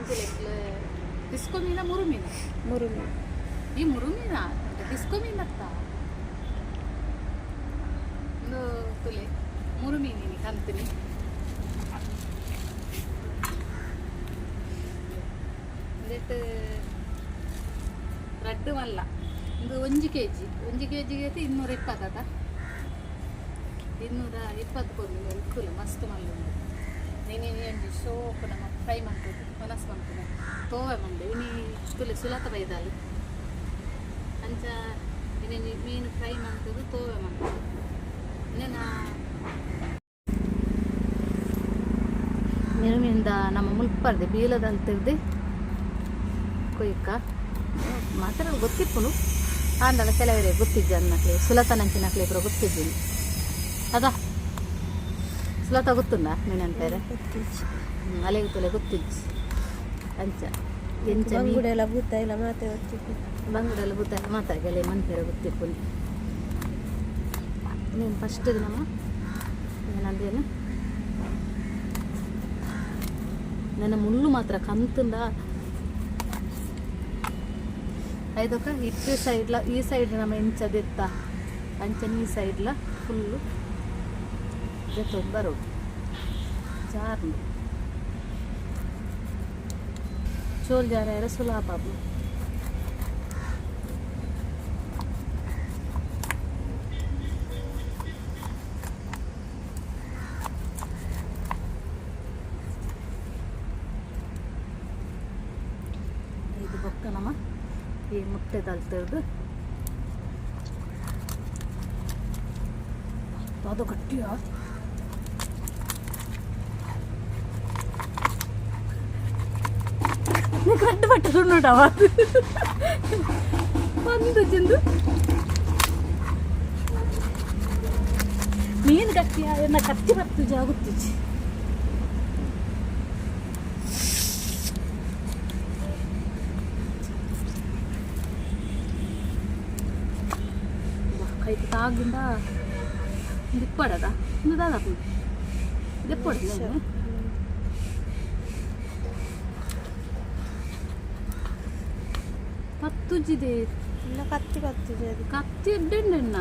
ಎಂಚಿಲೆಕ್ಲ disco ಮೀನಾ ಮುರು ಮೀನ? ಮುರುಮಿ ಈ ಮುರು ಮೀನ? Disco ಮೀನ್ ಅತ್ತ? ಒಂದು ತುಲೆ ಮುರು ಮೀನಿನಿ ಕಂತೀನಿ ಒಂದೆಟ್ಟು ರೆಡ್ ಮಲ್ಲ. ಒಂದು ಒಂಜಿ ಕೆ ಜಿ ಒಂಜಿ ಕೆ ಜಿಗೆ ಇನ್ನೂರ ಇಪ್ಪತ್ತದ ಇನ್ನೂರ ಇಪ್ಪತ್ತು ಕೊಡ್ಲಿ ಅನುಕೂಲ ಮಸ್ತ್ ಮಲ್ಲು ನೀನು ಸೋಪ್ ನಮ್ಮ ಫ್ರೈ ಮಾಡ್ತದೆ ಮನಸ್ಸು ಮಾಡ್ತದೆ ತೋವೆ ಮಂಡೆ ಇನಿ ಸ್ಕೂಲ್ ಸುಲತ ಬೈದಲ್ಲಿ ಅಂಚ ಇನ್ನೇನು ಮೀನು ಫ್ರೈ ಮಾಡ್ತದೆ ತೋವೆ ಮಾಡ್ತದೆ ಇನ್ನೇನ? ನಿರ್ಮಿಂದ ನಮ್ಮ ಮುಲ್ಪರ್ದೆ ಬೀಲದಂತಿರ್ದೆ ಕೊಯ್ಕ. ಮಾತ್ರ ಗೊತ್ತಿತ್ತು ಆಂದಲ ಕೆಲವರೇ ಗೊತ್ತಿದ್ದೆ ಅನ್ನಕ್ಲೆ ಸುಲತನಂಚಿನಕ್ಲೆ ಇಬ್ಬರು ಗೊತ್ತಿದ್ದೀನಿ. ಅದ? ಸುಲತ ಗೊತ್ತುಂಡ ಮೀನಂತಾರೆ ಅಲೆಗೆ ತೊಲೆ ಗೊತ್ತಿಜ್ಜಿ ಅಂಚ ಎಂಚ ಮೀ ಬಂಗುಡೆಲ್ಲ ಭೂತ ಇಲ್ಲ ಮಾತೆ ಹೊತ್ತಿತ್ತು ಬಂಗುಡೆಲ್ಲ ಬುತ್ತ ಮಾತಾಗಲೆ ಮಂತಿರ ಗೊತ್ತಿಪ್ಪುನಿ ನೀನು ಫಸ್ಟ್ ನಮ್ಮ ಏನಂದೇನು ನನ್ನ ಮುಳ್ಳು ಮಾತ್ರ ಕಂತುಂಡ ಐದಕ್ಕ ಇಟ್ಟು ಸೈಡ್ಲ ಈ ಸೈಡ್ ನಮ್ಮ ಎಂಚದೆತ್ತ ಅಂಚನ ಈ ಸೈಡ್ಲ ಫುಲ್ಲು ಜೊತೆ ಬರೋದು ಜಾರ್ನು ಚೋಲ್ ಜಾರ ಯಾರ ಸುಲಭ ಬಾಬು ಇದು ಬೊಕ್ಕ ನಮ್ಮ ಈ ಮುಟ್ಟೆ ತಲ್ತಿರೋದು ಅದು ಗಟ್ಟಿಯ ಗಡ್ಡು ಬಟ್ಟೆ ಸುಣ್ಣುಟವ ಒಂದು ಚಿಂದು ಮೀನು ಗಟ್ಟಿಯ ಎನ್ನ ಕತ್ತಿ ಬತ್ತು ಜಾಗುತ್ತಿಚ್ಚಿ ಕೈಗೆ ತಾಗಿಂದ ದಿಪ್ಪಡದ ಒಂದು ದಾದಾಪು ದಿಪ್ಪಡ ಪತ್ತುಜ್ಜಿದೆ ಇಲ್ಲ ಕತ್ತಿ ಕತ್ತಿದೆ ಅದು ಕತ್ತಿ ಎಡ್ಡೆಣ್ಣ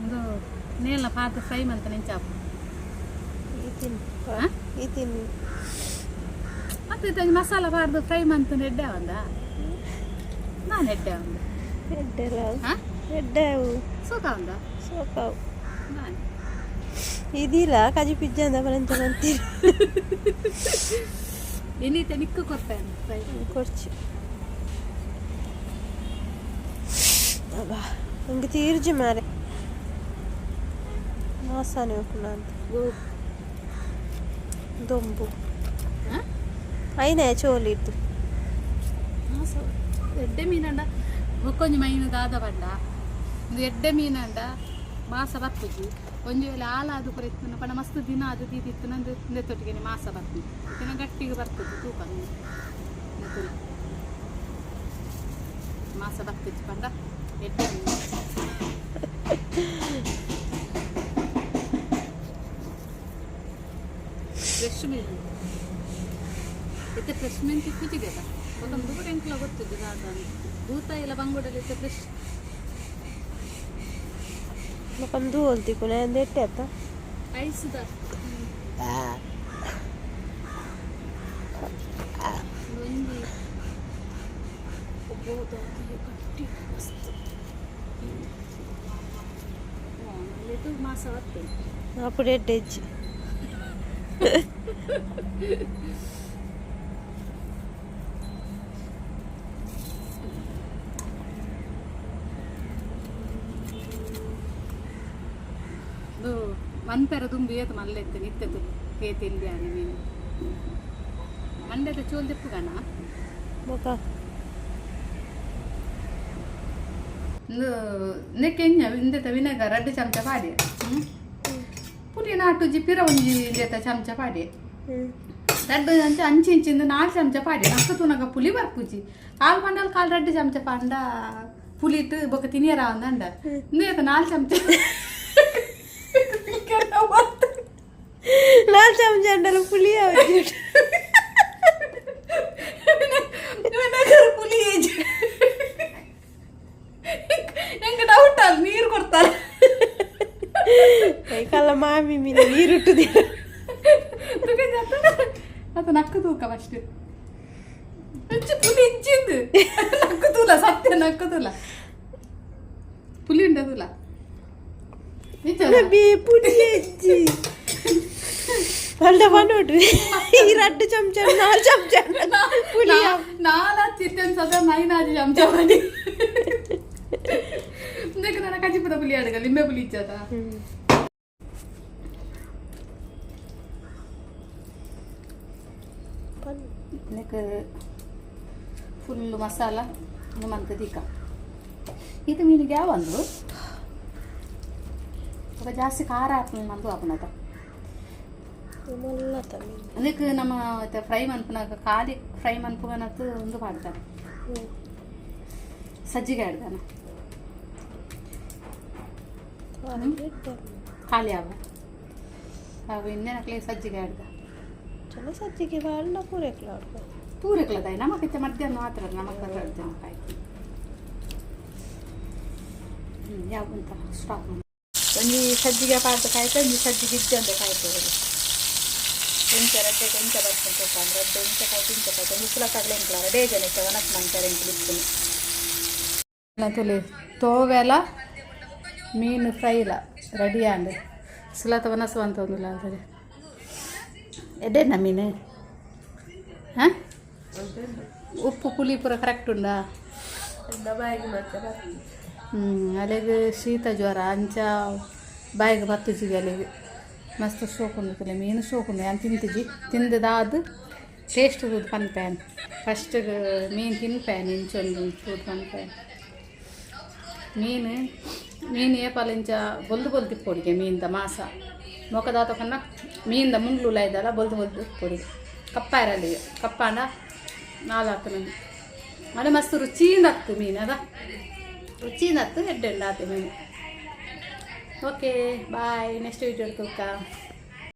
ಇದು ನೇಲ ಪಾತ ಫ್ರೈ ಮಂತ ನೆಂಚಾಪು ಈ ತಿನ್ನು ಹಾ? ಈ ತಿನ್ನು ಮತ್ತೆ ಇದಾಗಿ ಮಸಾಲ ಬಾರ್ದು ಫ್ರೈ ಮಂತ ಎಡ್ಡೆ ಒಂದ ನಾನು ಎಡ್ಡೆ ಒಂದ ಎಡ್ಡೆಲ್ಲ ಹಾ ಎಡ್ಡೆವು ಸೋಕ ಒಂದ ಸೋಕಾವು ನಾನು ಇದಿಲ್ಲ ಕಜಿ ಪಿಜ್ಜಾ ಅಂತ ಬರಂತ ಅಂತೀರಿ ಎನೀತೆ ನಿಕ್ಕು ಕೊಡ್ತೇನೆ ಫ್ರೈ ಕೊಡ್ಚಿ ಅಬ್ಬಾ ನಂಗೆ ತೀರ್ಜಿ ಮಾರೆ ಮಾಸಾನೆ ಉಪ್ಪುನ ಅಂತ ದೊಂಬು ಹಾಂ అయినా చోలిద్దు ಎಡ್ಡೆ ಮೀನಂಡ ಒಕ್ಕೊಂಜಿ ಮೈನು ದಾದ ಬಂಡ ಇದು ಎಡ್ಡೆ ಮೀನಂಡ ಮಾಸ ಬರ್ತುಜಿ ಒಂಜಿ ವೇಳೆ ಹಾಲಾದು ಕೂಡ ಇತ್ತು ಪಣ ಮಸ್ತ್ ದಿನ ಅದು ದೀದಿತ್ತು ನಂದು ನೆತ್ತೊಟ್ಟಿಗೆ ಮಾಸ ಬರ್ತೀನಿ ದಿನ ಗಟ್ಟಿಗೆ ಬರ್ತದೆ, ತೂಕ. ಮಾಸ ಬರ್ತಿತ್ತು ಪಂಡ. ಎಟ್ಟ ಫ್ರೆಶ್ ಮೀನು ಇತ್ತೆ ಫ್ರೆಶ್ ಮೀನು ತಿಕ್ಕುತ್ತಿದೆ ಒಂದು ಕೂಡ ಎಂಕ್ಲ ಗೊತ್ತಿದ್ದು, ದಾದ ಭೂತ ಇಲ್ಲ ಬಂಗುಡಲ್ಲಿ ಇತ್ತೆ ಫ್ರೆಶ್ ముఖం దూలు తిప్పునేది ఎట్టేస్తా అప్పుడే డెచ్చి ಒಂಥರ ತುಂಬಿಯೇತು ಮಲ್ಲೆತ್ತು ನಿತ್ತೆತು ಕೇತಿಲ್ಯಾನೆ ಮೀನು ಮಂಡ್ಯದ ಚೋಲ್ ತಿಪ್ಪುಗಣ ನೆಕ್ಕೆಂಜ ಇಂದೆತ ವಿನೆಗರ್ ರಡ್ಡು ಚಮಚ ಪಾಡೆ ಪುಡಿ ನಾಟುಜಿ ಪಿರ ಒಂಜಿ ಇಂದೆತ ಚಮಚ ಪಾಡೆ ರಡ್ಡು ಅಂಚ ಅಂಚಿ ಇಂಚಿಂದು ನಾಲ್ಕು ಚಮಚ ಪಾಡೆ ಅಕ್ಕ ತುನಗ ಪುಲಿ ಬರ್ಪುಜಿ ಕಾಲು ಪಂಡಲ್ ಕಾಲು ರಡ್ಡು ಚಮಚ ಪಂಡ ಪುಲಿಟ್ಟು ಬೊಕ್ಕ ತಿನಿಯರ ಅಂದ ಇಂದೇತ ನಾಲ್ಕು ಚಮಚ ചമച്ചാണ്ടല്ലോ പുളിയാ ഞങ്ങൾക്ക് ഡൗട്ടാ നീർ കൊടുത്താൽ കള്ള മാമി മീന നീരിട്ടു അത് നക്ക് തൂക്ക ഫസ്റ്റ് നക്കത്തൂല സത്യം നക്കത്തൂല പുലി ഉണ്ടതൂല പുലി ಹೆಚ್ಚಿಂದು ನಕ್ಕು ತೂಲ ಸತ್ಯ ನಕ್ಕು ತೂಲ ಪುಲಿ ಉಂಟದುಲ ಬಿ ಪುಡಿ ಹೆಜ್ಜಿ ಪಲ್ಡ ಬಂದ್ಬಿಟ್ರಿ ಈ ರಡ್ಡು ಚಮಚ ನಾಲ್ಕು ಚಮಚ ಪುಳಿ ನಾಲ್ಕು ಚಿತ್ತನ್ ಸದ ನೈನಾಜಿ ಚಮಚ ಮಾಡಿ ಇದಕ್ಕೆ ನನ್ನ ಕಚಿಪುರ ಪುಲಿ ಅಡಗ ಲಿಂಬೆ ಪುಲಿ ಇಚ್ಚದ ಇದಕ್ಕೆ ಫುಲ್ ಮಸಾಲ ನಿಮ್ಮಂತ ದಿಕ್ಕ ಇದು ಮೀನಿಗೆ ಯಾವ ಒಂದು ఒక ಜಾಸ್ತಿ ಖಾರ ಹಾಕ್ಲಿ ಮಂದು ಹಾಪನದ ಮುಲ್ಲ ತಮ್ಮಿ ಅದಕ್ಕೆ ನಮ್ಮ ಫ್ರೈ ಮನ್ಪುನ ಖಾಲಿ ಫ್ರೈ ಮನ್ಪುಗನತ್ತು ಒಂದು ಮಾಡ್ತಾನೆ ಸಜ್ಜಿಗೆ ಆಡ್ದಾನ ಖಾಲಿ ಅವ ಅವು ಇನ್ನೇನಕ್ಲೆ ಸಜ್ಜಿಗೆ ಆಡ್ದ. ಚಲೋ ಸಜ್ಜಿಗೆ ಬಾಳ ಪೂರೈಕ್ಲ ಅವ್ರಿಗೆ ಪೂರಕ್ಲದಾಯಿ ನಮಗಿಂತ ಮಧ್ಯಾಹ್ನ ಮಾತ್ರ ನಮಗೆ ಹೇಳ್ತೇನೆ ಕಾಯಿ. ಹ್ಞೂ ಯಾವ ಸ್ಟಾಪ್ ಮಾಡಿ. ಸಜ್ಜಿಗೆ ಪಾಡ್ದು ಕಾಯ್ತು ಸಜ್ಜಿಗೆ ಇದ್ದಂತೆ ಕಾಯ್ತದೆ ಎಂಚ ರಟ್ಟೆ ಚಪಾತಿ ಅಂದ್ರೆ ಅದು ಚಪಾತಿ ಒಂದು ಚಪಾತಿ ಕಡಲೆ ಎಂಕ್ಲಾರ ಡೇಜನ್ ಇತ್ತು ಒನಕ್ ನಂತರ ಎಂಕ್ಲಿತ್ತು ತುಲಿ ತೋವೆಲ ಮೀನು ಫ್ರೈಲ ರೆಡಿ ಆಂಡ್ ಸುಲತ ವನಸು ಅಂತ ಒಂದಿಲ್ಲ ಅಂದರೆ ಎಡ್ಡೆನ ಮೀನು? ಹಾಂ? ಉಪ್ಪು ಪುಳಿ ಪೂರ ಕರೆಕ್ಟ್ ಉಂಡಾ ಹ್ಞೂ ಅಲ್ಲಿಗೆ ಶೀತ ಜ್ವರ ಅಂಚ ಬಾಯಿಗೆ ಬರ್ತಿದ್ದೀವಿ ಅಲ್ಲಿಗೆ ಮಸ್ತ್ ಶೋಕುಂಡು ಮೀನು ಶೋಕುಂಡು ಏನು ತಿಂತಿಜಿ ತಿಂದದಾದ ಟೇಸ್ಟ್ ತೂದು ಪನ್ಪ್ಯಾನ್ ಫಸ್ಟ್ ಮೀನು ತಿನ್ಪ್ಯಾನ್ ಇಂಚೊಂದು ತೂದು ಪನ್ಪ್ಯಾನ್ ಮೀನು ಮೀನು ಏಪಾಲ ಇಂಚ ಬೊಲ್ದು ಬೊಲ್ದು ತಿಪ್ಪೊಡಿಗೆ ಮೀನ್ದ ಮಾಸ. ಮೊಕದಾತ ಕನ್ನ ಮೀನ್ದ ಮುಂಗ್ಲು ಇದ್ದಲ್ಲ, ಬೊಲ್ದು ಬೊಲ್ದು ತಿಪ್ಪೊಡಿಗೆ ಕಪ್ಪ ಕಪ್ಪಾಂಡ ನಾಲ್ಕು ಮೀನು. ಅದು ಮಸ್ತ್ ರುಚಿಯಿಂದತ್ತು ಮೀನು, ಅದ? ರುಚಿಯಿಂದತ್ತು ಎಡ್ಡೆಂಡ ಆತು ಮೀನು. ಓಕೆ ಬಾಯ್ ನೆಕ್ಸ್ಟ್ ವೀಡಿಯೋ ತೂಕ